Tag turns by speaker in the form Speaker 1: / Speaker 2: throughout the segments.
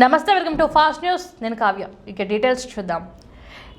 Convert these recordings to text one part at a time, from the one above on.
Speaker 1: నమస్తే welcome to fast news. నేను కావ్య. ఇక డీటెయిల్స్ చూద్దాం.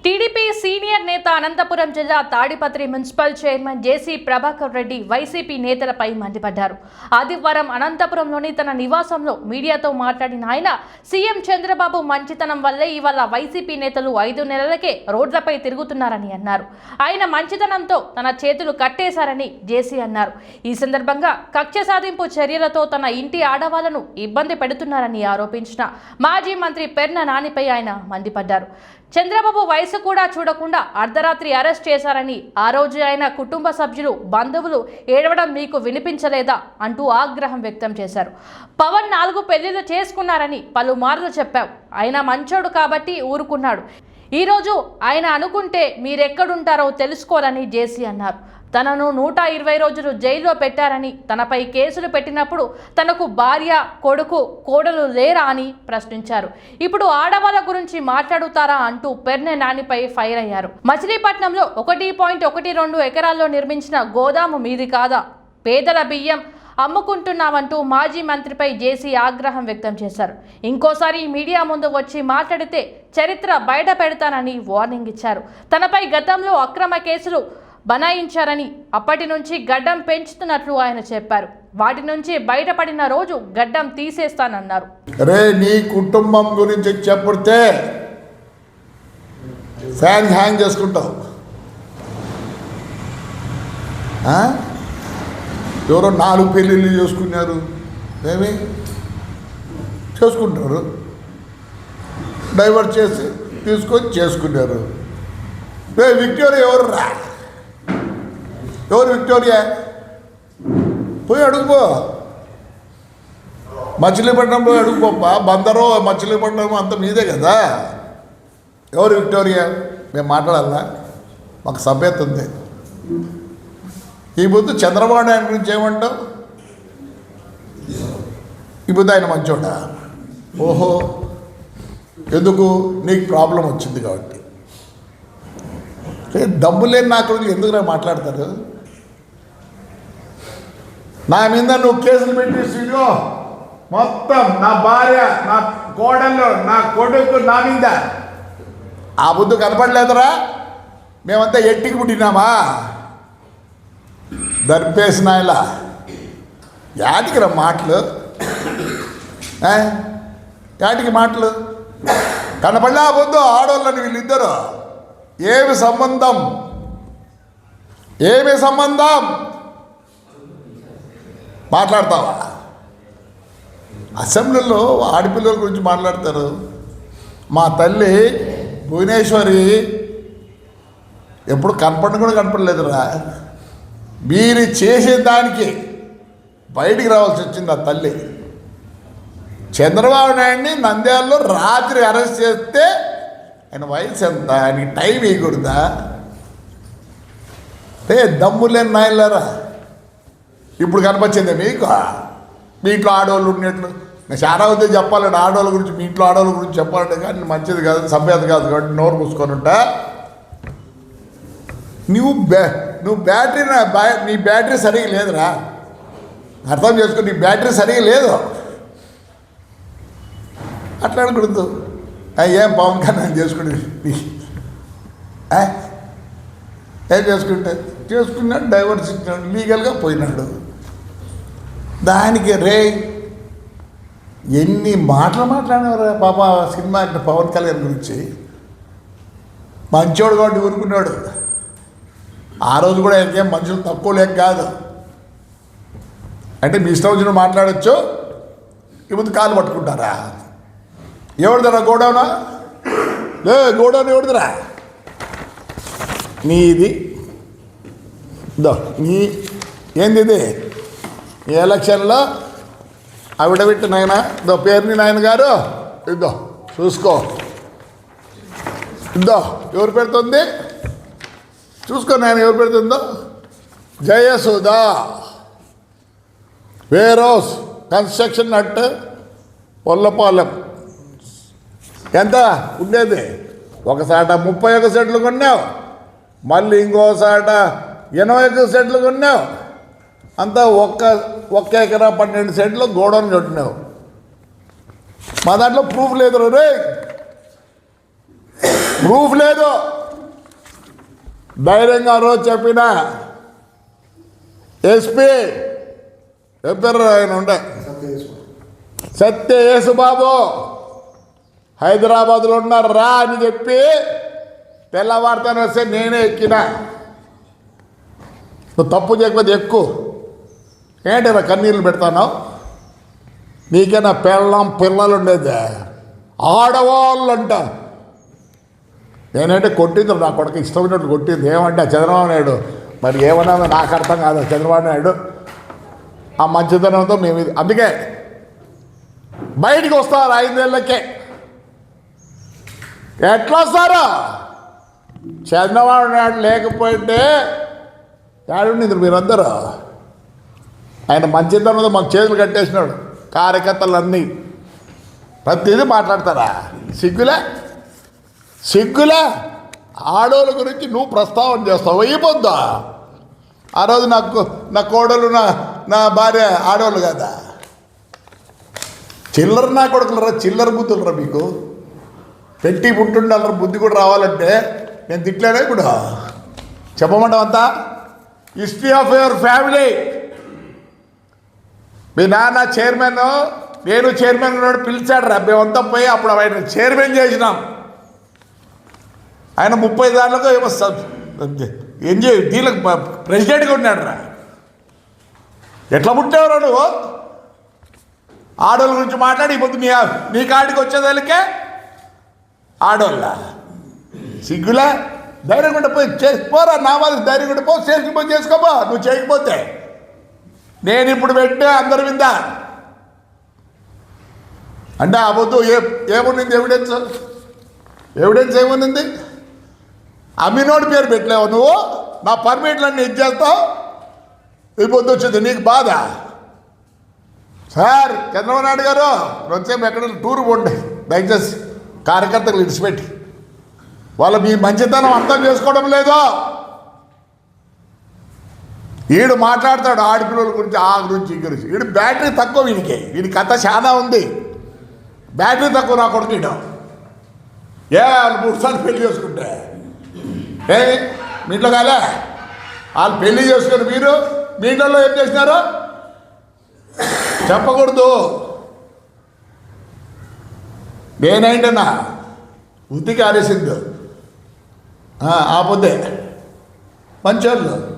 Speaker 1: టీడీపీ సీనియర్ నేత అనంతపురం జిల్లా Tadipatri municipal chairman JC Prabhakar Reddy YCP నేతలపై మండిపడ్డారు. ఆదివారం అనంతపురంలోని తన నివాసంలో మీడియాతో మాట్లాడిన ఆయన సీఎం చంద్రబాబు మంచితనం వల్లే ఇవాళ వైసీపీ నేతలు ఐదు నెలలకే రోడ్లపై తిరుగుతున్నారని అన్నారు. ఆయన మంచితనంతో తన చేతులు కట్టేశారని జేసీ అన్నారు. ఈ సందర్భంగా కక్ష సాధింపు చర్యలతో తన ఇంటి ఆడవాళ్ళను ఇబ్బంది పెడుతున్నారని ఆరోపించిన మాజీ మంత్రి పెర్న నానిపై ఆయన మండిపడ్డారు. చంద్రబాబు వయసు కూడా చూడకుండా అర్ధరాత్రి అరెస్ట్ చేశారని ఆ రోజు ఆయన కుటుంబ సభ్యులు బంధువులు ఏడవడం మీకు వినిపించలేదా అంటూ ఆగ్రహం వ్యక్తం చేశారు. పవన్ నాలుగు పెళ్ళిళ్ళు చేసుకున్నారని పలుమార్లు చెప్పావు. ఆయన మంచోడు కాబట్టి ఊరుకున్నాడు. ఈరోజు ఆయన అనుకుంటే మీరెక్కడుంటారో తెలుసుకోవాలని జేసీ అన్నారు. తనను నూట ఇరవై రోజులు జైల్లో పెట్టారని తనపై కేసులు పెట్టినప్పుడు తనకు భార్య కొడుకు కోడలు లేరా అని ప్రశ్నించారు. ఇప్పుడు ఆడవాళ్ళ గురించి మాట్లాడుతారా అంటూ పెర్నె నానిపై ఫైర్ అయ్యారు. మచిలీపట్నంలో ఒకటి పాయింట్ ఒకటి రెండు ఎకరాల్లో నిర్మించిన గోదాము మీది కాదా? పేదల బియ్యం అమ్ముకుంటున్నామంటూ మాజీ మంత్రిపై జేసీ ఆగ్రహం వ్యక్తం చేశారు. ఇంకోసారి మీడియా ముందు వచ్చి మాట్లాడితే చరిత్ర బయట పెడతానని వార్నింగ్ ఇచ్చారు. తనపై గతంలో అక్రమ కేసులు బనాయించారని అప్పటి నుంచి గడ్డం పెంచుతున్నట్లు ఆయన చెప్పారు. వాటి నుంచి బయటపడిన రోజు గడ్డం తీసేస్తానన్నారు.
Speaker 2: రే నీ కుటుంబం గురించి చెప్పుడితే ఫ్యాన్ హ్యాంగ్ చేసుకుంటావు. ఎవరో నాలుగు పెళ్ళిళ్ళు చేసుకున్నారు. ఏమి? చేసుకుంటారు. డైవర్ట్ చేసి తీసుకొని చేసుకున్నారు. రే విక్టోరియా ఎవరు రా? ఎవరు విక్టోరియా? పోయి అడుగుపో. మచిలీపట్నం పోయి అడుగుపోపా బందరో మచిలీపట్నం అంత మీదే కదా. ఎవరు విక్టోరియా? మేము మాట్లాడాలా? మాకు సభ్యత ఉంది ఈ బుద్ధు చంద్రబాబు నాయుడు గురించి ఏమంటావు? ఈ బుద్ధు ఆయన మంచోడా ఓహో ఎందుకు? నీకు ప్రాబ్లం వచ్చింది కాబట్టి. ఏ దమ్ము లేని నా గురించి ఎందుకు మాట్లాడతారు? నా మీద నువ్వు కేసులు పెట్టేసిలో మొత్తం నా భార్య నా కోడళ్ళు నా కొడుకు నా మీద. ఆ బుద్ధు కనపడలేదురా? మేమంతా ఎట్టికి పుట్టినామా? దర్పేసిన ఇలా యాటికి రా మాటలు యాటికి మాటలు? కనపడలే ఆ ఆడవాళ్ళని ఆడోళ్ళని వీళ్ళిద్దరు. ఏమి సంబంధం? ఏమి సంబంధం? మాట్లాడతావా? అసెంబ్లీలో ఆడపిల్లల గురించి మాట్లాడతారు. మా తల్లి భువనేశ్వరి ఎప్పుడు కనపడిన కూడా కనపడలేదురా. మీరు చేసే దానికి బయటికి రావాల్సి వచ్చింది ఆ తల్లి. చంద్రబాబు నాయుడిని నంద్యాలలో రాత్రి అరెస్ట్ చేస్తే ఆయన వయసు ఎంత? ఆయనకి టైం వేయకూడదా ఏ దమ్ములేని నాయలరా ఇప్పుడు కనిపించింది మీకు? మీ ఇంట్లో ఆడవాళ్ళు ఉన్నట్లు నేను చాలా వద్దే చెప్పాలంటే ఆడవాళ్ళ గురించి మీ ఇంట్లో ఆడవాళ్ళ గురించి చెప్పాలంటే కానీ మంచిది కాదు సభ్యత కాదు కాబట్టి నోరు మూసుకొని ఉంటా. నువ్వు బ్యా నువ్వు బ్యాటరీ నా బ్యా- నీ బ్యాటరీ సరిగా లేదురా. అర్థం చేసుకో నీ బ్యాటరీ సరిగా లేదు. అట్లా అనకూడదు. ఏం పవన్ కళ్యాణ్ చేసుకుని ఏం చేసుకుంటే? చేసుకున్నాడు డైవర్స్ ఇచ్చినాడు లీగల్గా పోయినాడు. దానికి రే ఎన్ని మాటలు మాట్లాడినవరా పాప సినిమా అంటే పవన్ కళ్యాణ్ గురించి? మంచోడు కాబట్టి ఊరుకున్నాడు. ఆ రోజు కూడా ఇంకేం మనుషులు తక్కువ లేక కాదు. అంటే మీ ఇష్టం వచ్చిన మాట్లాడచ్చు ఇప్పుడు కాలు పట్టుకుంటారా? ఎవరిదరా గోడౌనా? లే గోడౌన్ ఎవరిదిరా? నీది. దో నీ ఏంది ఇది? ఈ ఎలక్షన్లో అవిడబెట్టి నాయన దో పేరుని నాయన గారు? ఇద్దో చూసుకో. ఇద్దో ఎవరు పెడుతుంది చూసుకో నేను ఎవరు పెడుతుందో? జయసుధా. వేరోస్ కన్స్ట్రక్షన్ అట్ పొల్లపాలెం. ఎంత? ఉండేది. ఒకసాట ముప్పై ఒక సెట్లు కొన్నావు. మళ్ళీ ఇంకోసాట ఎనభై ఒక సెట్లు కొన్నావు. అంతా ఒక్క ఒక్క ఎకరా పన్నెండు సెంట్లు గోడౌన్ కట్టినావు. మా దాంట్లో ప్రూఫ్ లేదు రే. ప్రూఫ్ లేదు. ధైర్యంగా రోజు చెప్పిన ఎస్పీ చెప్పారు ఆయన ఉండే. సత్య యేసుబాబు హైదరాబాద్లో ఉన్నారు రా అని చెప్పి తెల్లవారుతాను వస్తే నేనే ఎక్కిన. నువ్వు తప్పు చేయకపోతే ఎక్కువ ఏంటి నా కన్నీళ్ళు పెడతాను నీకేనా పెళ్ళం పిల్లలు ఉండేది ఆడవాళ్ళు అంటారు నేనంటే కొట్టింది నా కొడుకు ఇష్టమైనట్టు కొట్టింది. ఏమంటే ఆ చంద్రబాబు నాయుడు. మరి ఏమన్నా నాకు అర్థం కాదు చంద్రబాబు నాయుడు. ఆ మంచితనంతో మేము ఇది. అందుకే బయటికి వస్తారు ఐదేళ్ళకే ఎట్లా వస్తారు చంద్రబాబు నాయుడు లేకపోతే ఏడుండి మీరందరూ. ఆయన మంచితనంతో మాకు చేతులు కట్టేసినాడు. కార్యకర్తలన్నీ. ప్రతిదీ మాట్లాడతారా? సిగ్గులే? సిగ్గులా? ఆడోళ్ళ గురించి నువ్వు ప్రస్తావన చేస్తావు. అయిపోద్దా ఆ రోజు నాకు నా కోడలు నా నా భార్య ఆడవాళ్ళు కదా. చిల్లర నా కొడుకులరా చిల్లర బుద్ధులరా మీకు. పెట్టి పుట్టుండాలరా బుద్ధి కూడా రావాలంటే నేను తిట్లేనే ఇప్పుడు? చెప్పమంటాం అంతా? History of your family. మీ నాన్న చైర్మన్ నేను చైర్మన్ పిలిచాడు రా. మేమంతా పోయి అప్పుడు ఆయన చైర్మన్ చేసినాం. ఆయన ముప్పై దాంట్లో ఏమో సబ్ ఎంజాయ్ దీనికి ప్రెసిడెంట్గా ఉన్నాడు రా ఎట్లా పుట్టేవరా నువ్వు? ఆడోళ్ళ గురించి మాట్లాడి ఇప్పుడు మీ మీ కాడికి వచ్చేదానికే ఆడోళ్ళ? సిగ్గులా? ధైర్యం కూడా పోయి చేసిపోరా నా వాళ్ళకి ధైర్యం కూడా పో చేసుకుపోయి చేసుకోపో నువ్వు చేయకపోతే. నేను ఇప్పుడు పెట్టే అందరి మీద. అంటే అబద్ధం ఏ ఏముంది ఎవిడెన్స్? ఎవిడెన్స్ ఏముంది అమ్మినోడి పేరు పెట్టలేవు నువ్వు. నా పర్మిట్లన్నీ ఇచ్చేస్తావు ఈ పొద్దు వచ్చింది నీకు బాధ? సార్ చంద్రబాబు నాయుడు గారు వచ్చేపు ఎక్కడ టూర్ పోండి. దయచేసి కార్యకర్తలు ఇడిచిపెట్టి వాళ్ళు మీ మంచితనం అర్థం చేసుకోవడం లేదు. ఈడు మాట్లాడతాడు ఆడపిల్లల గురించి ఆ గురించి ఈ గురించి. ఈడు బ్యాటరీ తక్కువ వీడికి వీడి కథ చాలా ఉంది. బ్యాటరీ తక్కువ నా కొడుకు ఈడు ఏ వాళ్ళు మూడు సార్లు పెళ్ళి చేసుకుంటే. ఏ మీ ఇంట్లో కాలే? వాళ్ళు పెళ్ళి చేసుకుని మీరు మీ ఇంట్లో ఏం చేసినారు? చెప్పకూడదు. నేనేంటన్నా ఉత్తికి ఆరేసింది. ఆ పొద్దే మంచోళ్ళు.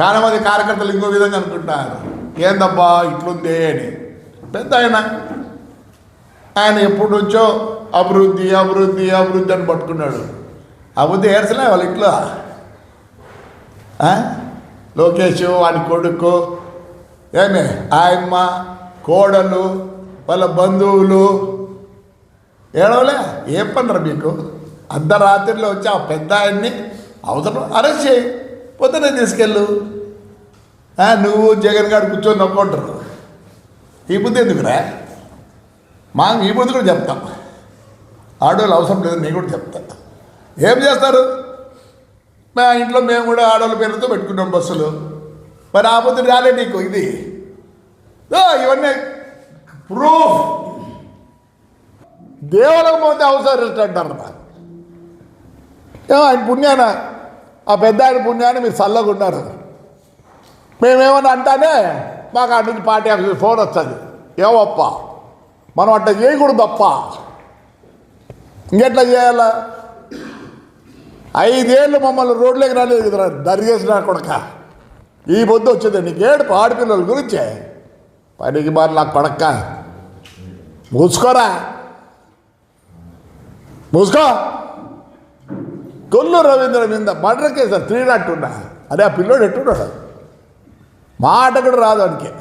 Speaker 2: చాలామంది కార్యకర్తలు ఇంకో విధంగా అనుకుంటారు ఏందబ్బా ఇట్లుంది అని. పెద్ద ఆయన. ఆయన ఎప్పటి నుంచో అభివృద్ధి అభివృద్ధి అభివృద్ధి అని పట్టుకున్నాడు. ఆ బుద్ధి ఏడ్చలే వాళ్ళ ఇంట్లో. లోకేష్ వాడి కొడుకు ఏమి? ఆయమ్మ కోడలు వాళ్ళ బంధువులు. ఏడవలే? ఏం పనరు మీకు? అర్ధరాత్రిలో వచ్చి ఆ పెద్ద ఆయన్ని అవసరం అరెస్ట్ చేయి. పొద్దునే తీసుకెళ్ళు. నువ్వు జగన్ గారు కూర్చొని నొక్కుంటారు ఈ బుద్ధి ఎందుకురా? మా ఈ బుద్ధి కూడా చెప్తాం. ఆడవాళ్ళు అవసరం లేదు నేను కూడా చెప్తాను ఏం చేస్తారు? మా ఇంట్లో మేము కూడా ఆడవాళ్ళ పేరుతో పెట్టుకున్నాం బస్సులు. మరి ఆ రాలే నీకు ఇది. ఇవన్నీ ప్రూఫ్. దేవాలయం పోతే అవసరం అంటారు ఏమో ఆయన పుణ్యాన ఆ పెద్ద ఆయన పుణ్యాన్ని మీరు చల్లగా ఉన్నారు. మేమేమన్నా అంటానే మాకు అటు నుంచి పార్టీ ఆఫీస్ ఫోన్ వస్తుంది. ఏమప్ప మనం అట్లా చేయకూడదు తప్ప ఇంకెట్లా చేయాలా? ఐదేళ్ళు మమ్మల్ని రోడ్లోకి రాలేదు కదరా దరిగేసిన కొడక. ఈ పొద్దు వచ్చింది నీకు ఏడు ఆడపిల్లల గురించే. పనికి మారి నాకు కొడక్క. మూసుకోరా. మూసుకో. కొల్లు రవీంద్ర మీద మర్డర్ కేసు త్రీ నాట్ ఉన్నా. అదే ఆ పిల్లోడు ఎట్టున్నాడు? మాట కూడా రాదు అనికే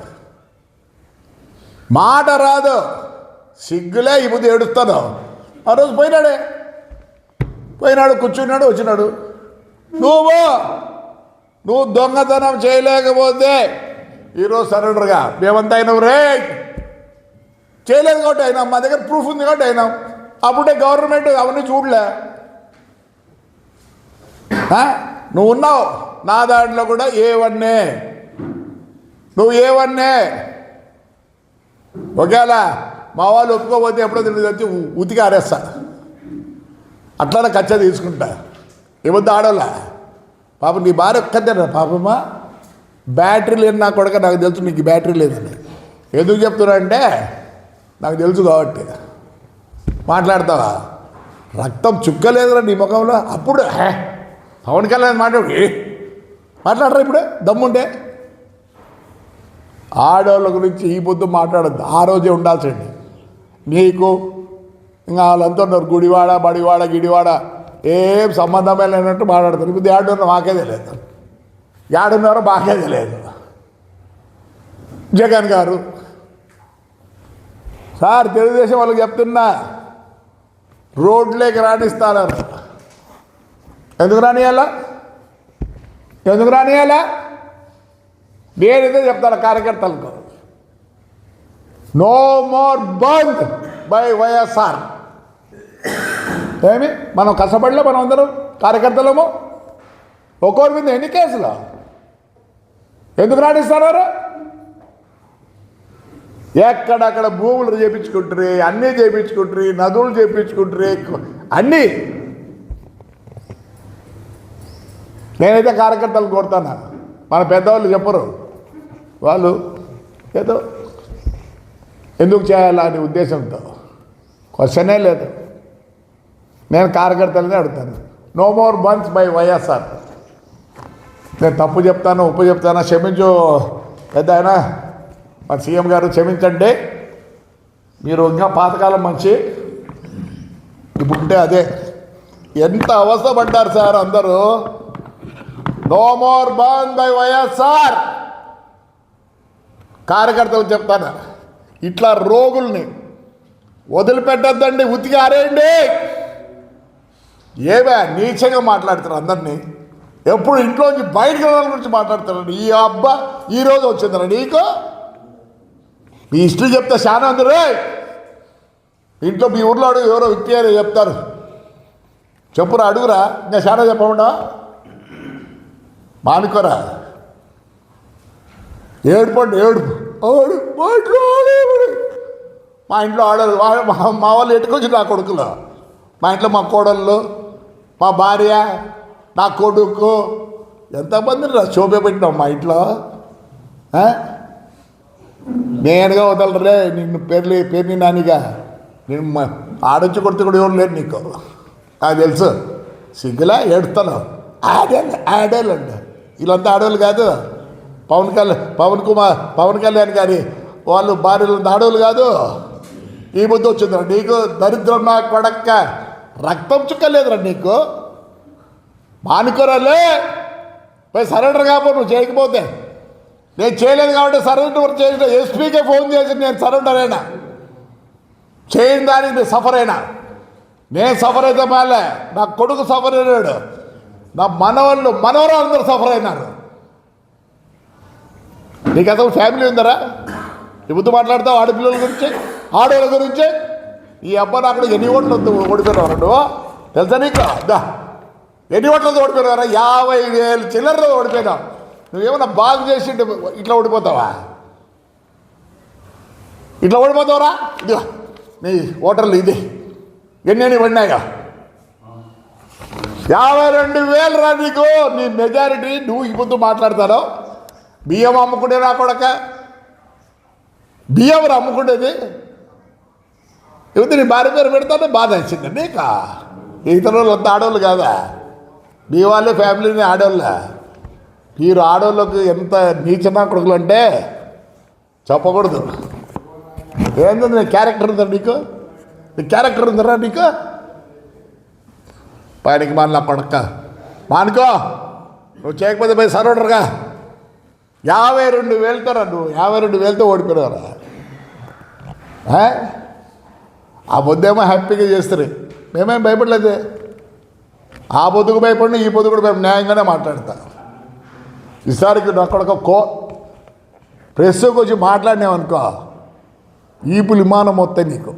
Speaker 2: మాట రాదు. సిగ్గులే ఈ ముందు ఏడుస్తాను. ఆ రోజు పోయినాడే. పోయినాడు కూర్చున్నాడు వచ్చినాడు. నువ్వు నువ్వు దొంగతనం చేయలేకపోతే ఈరోజు సరెండర్గా మేమంతా అయినాం రే! చేయలేదు కాబట్టి అయినాం మా దగ్గర ప్రూఫ్ ఉంది కాబట్టి అయినాం. అప్పుడే గవర్నమెంట్ అవన్నీ చూడలే. నువ్వు ఉన్నావు నా దాంట్లో కూడా ఏ వన్నే. నువ్వు ఏ వన్నే. ఒకవేళ మా వాళ్ళు ఒప్పుకోకపోతే ఎప్పుడో తెలియదు వచ్చి ఉతికి ఆరేస్తా. అట్లానే కచ్చ తీసుకుంటా. ఇవద్దు ఆడోళ్ళ? పాప నీ భార్య ఒక్కదేనా పాపమ్మా బ్యాటరీ లేదు నా కొడక నాకు తెలుసు నీకు బ్యాటరీ లేదని. ఎందుకు చెప్తున్నా అంటే నాకు తెలుసు కాబట్టి. మాట్లాడతావా? రక్తం చుక్కలేదురా నీ ముఖంలో. అప్పుడు హే, పవన్ కళ్యాణ్ మాట్లాడు మాట్లాడరా ఇప్పుడు దమ్ముంటే. ఆడవాళ్ళ గురించి ఈ పొద్దు మాట్లాడద్దు. ఆ రోజే ఉండాల్సండి నీకు ఇంకా వాళ్ళంతా ఉన్నారు. గుడివాడ బడివాడ గిడివాడ. ఏం సంబంధమే లేనట్టు మాట్లాడతారు. ఇప్పుడు ఏడున్నారు మాకే తెలియదు. ఏడున్నారో మాకే తెలియదు. జగన్ గారు. సార్ తెలుగుదేశం వాళ్ళకి చెప్తున్నా. రోడ్లేకి రాణిస్తానని ఎందుకు రానియాలా? ఎందుకు రానియాలా? నేనైతే చెప్తాను కార్యకర్తలకు. No more bandh by YSR. ఏమి? మనం కష్టపడలే మనం అందరం కార్యకర్తలము. ఒక్కోరి మీద ఎన్ని కేసులు? ఎందుకు రాణిస్తున్నారు ఎక్కడక్కడ భూములు చేపించుకుంటారు అన్నీ చేపించుకుంటారు నదులు చేపించుకుంటారు అన్నీ. నేనైతే కార్యకర్తలు కోరుతాను. మన పెద్దవాళ్ళు చెప్పరు. వాళ్ళు ఏదో ఎందుకు చేయాలా అనే ఉద్దేశంతో. క్వశ్చనే లేదు. నేను కార్యకర్తలనే అడుగుతాను. No more buns by YSR నేను తప్పు చెప్తాను ఉప్పు చెప్తాను క్షమించు. పెద్ద ఆయన మన సీఎం గారు క్షమించండి. మీరు ఇంకా పాతకాలం మంచి ఇప్పుడుంటే అదే. ఎంత అవస్థపడ్డారు సార్ అందరూ? No more bandh by YSR కార్యకర్తలు చెప్తాను. ఇట్లా రోగుల్ని వదిలిపెట్టద్దండి ఉతికి ఆరేయండి. ఏవే నీచంగా మాట్లాడతారు అందరినీ. ఎప్పుడు ఇంట్లోంచి బయటకు వెళ్ళాల గురించి మాట్లాడతారండి ఈ అబ్బా ఈరోజు వచ్చిందిరా నీకు? మీ హిస్టరీ చెప్తే చాలా అందరూ ఇంట్లో మీ ఊర్లో అడుగు ఎవరో వ్యక్తి అని చెప్తారు. చెప్పురా అడుగురా. ఇంకా చాలా చెప్పకుండా మానుకోరా. ఏడుపండి ఏడుపు. మా ఇంట్లో ఆడరు మా మా వాళ్ళు ఎట్టుకొచ్చి నా కొడుకులు? మా ఇంట్లో మా కోడళ్ళు మా భార్య నా కొడుకు ఎంతమందిని రా శోభ పెట్టినాం మా ఇంట్లో? నేనుగా వదలరే నిన్ను పేర్లు పేర్ని నానిగా. నేను ఆడొచ్చి కొడితే కూడా ఎవరు లేరు నీకు. నాకు తెలుసు. సిగ్గులా ఏడుతాను ఆడేళ్ళు ఆడేళ్ళండి. వీళ్ళంతా ఆడవాళ్ళు కాదు. పవన్ కళ్యాణ్ పవన్ కుమార్ పవన్ కళ్యాణ్ గారి వాళ్ళు భార్యలు ఆడవాళ్ళు కాదు. ఈ ముద్ద వచ్చిందిరా. నీకు దరిద్రం నా కొడక్క? రక్తం చుక్కలేదురా నీకు. మానుకోరాలే. పోయి సరెండర్ కాపో నువ్వు చేయకపోతే నేను చేయలేదు కాబట్టి సరెండర్ చేసిన ఎస్పీకే ఫోన్ చేసి నేను సరెండర్ అయినా. చేయని దానికి నేను సఫర్ అయినా. నేను సఫర్ అయితే మాలే. నా కొడుకు సఫర్ అయినాడు. నా మనవాళ్ళు మనవరాలు అందరూ సఫర్ అయినారు. నీకు అసలు ఫ్యామిలీ ఉందరా? ఈ మాట్లాడతావు ఆడపిల్లల గురించి? ఆడవాళ్ళ గురించి? ఈ అబ్బాయి అక్కడ ఎన్ని ఓట్లు ఓడిపోయినావు నువ్వు తెలుసా నీకు? దా. ఎన్ని ఓట్లతో ఓడిపోయినారా యాభై వేలు చిల్లరతో ఓడిపోయినావు. నువ్వేమన్నా బాగు చేసి ఇట్లా ఓడిపోతావా? ఇట్లా ఓడిపోతావరా? ఇదిగో నీ ఓటర్లు ఇది. ఎన్ని పడినాయో యాభై రెండు వేలు రా నీకు. నీ మెజారిటీ నువ్వు ఈ మాట్లాడతాను. మాట్లాడతావు బియ్యం అమ్ముకుంటే నా కొడక. బియ్యం రా అమ్ముకుంటేది నీ భార్య పేరు పెడతానే బాధ వచ్చింది నీకా? ఇతర వాళ్ళు అంత ఆడవాళ్ళు కాదా? మీ వాళ్ళే ఫ్యామిలీని ఆడవాళ్ళ మీరు ఆడవాళ్ళకు ఎంత నీచనా కొడుకులు అంటే చెప్పకూడదు. ఏంటంటే నీ క్యారెక్టర్ ఉందా నీకు? నీ క్యారెక్టర్ ఉందరా నీకు? పైనకి మన పడక్క మానుకో. నువ్వు చేయకపోతే పోయి సరౌండర్గా యాభై రెండు వేలతోరా నువ్వు. యాభై రెండు వేలతో ఓడిపోయారా ఆ బొద్దేమో హ్యాపీగా చేస్తారు. మేమేం భయపడలేదు. ఆ బొద్దుకు భయపడిన ఈ బొద్దు కూడా భయం న్యాయంగానే మాట్లాడతా. ఈసారికి అక్కడ కో ప్రెస్కి వచ్చి మాట్లాడినావనుకో ఈపులు విమానం వస్తాయి నీకు.